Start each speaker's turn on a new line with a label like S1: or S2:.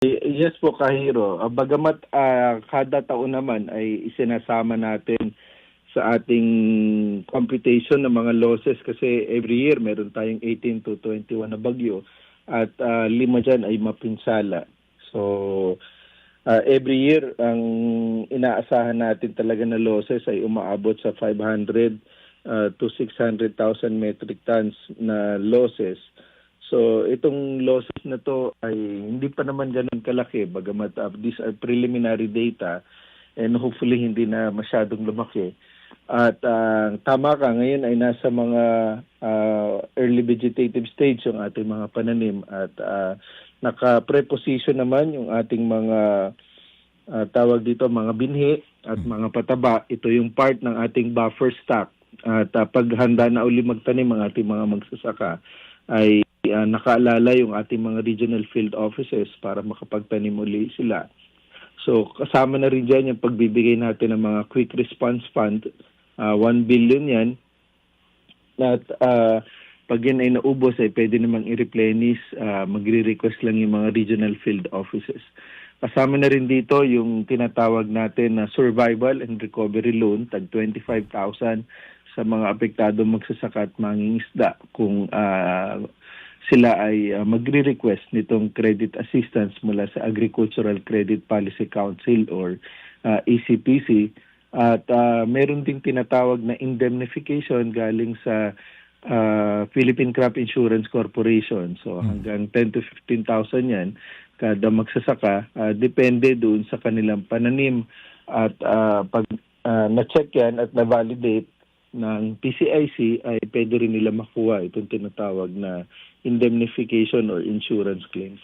S1: Yes po, Kahiro. Ah, Bagamat ah, kada taon naman ay isinasama natin sa ating computation ng mga losses kasi every year meron tayong 18 to 21 na bagyo at ah, lima dyan ay mapinsala. So, ah, every year ang inaasahan natin talaga na losses ay umaabot sa 500 ah, to 600,000 metric tons na losses. So itong losses na to ay hindi pa naman ganun kalaki bagamat uh, these are preliminary data and hopefully hindi na masyadong lumaki. At ah, tama ka, ngayon ay nasa mga ah, early vegetative stage yung ating mga pananim at uh, naka-preposition naman yung ating mga ah, tawag dito mga binhi at mga pataba. Ito yung part ng ating buffer stock. At ah, paghanda na uli magtanim ang ating mga magsasaka ay ah, nakaalala yung ating mga regional field offices para makapagtanim uli sila. So kasama na rin dyan yung pagbibigay natin ng mga quick response fund. Ah, 1 billion yan. At ah, pag yan ay naubos ay pwede namang i-replenish, ah, magre-request lang yung mga regional field offices. Kasama na rin dito yung tinatawag natin na survival and recovery loan, tag 25,000 sa mga apektado magsasaka at mangingisda kung ah, sila ay ah, magre-request nitong credit assistance mula sa Agricultural Credit Policy Council or ah, ECPC at ah, meron ding tinatawag na indemnification galing sa ah, Philippine Crop Insurance Corporation. So hanggang 10 to 15,000 yan kada magsasaka Ah, depende doon sa kanilang pananim. At ah, pag ah, na-check yan at na-validate ng PCIC ay pwede rin nila makuha itong tinatawag na indemnification or insurance claims.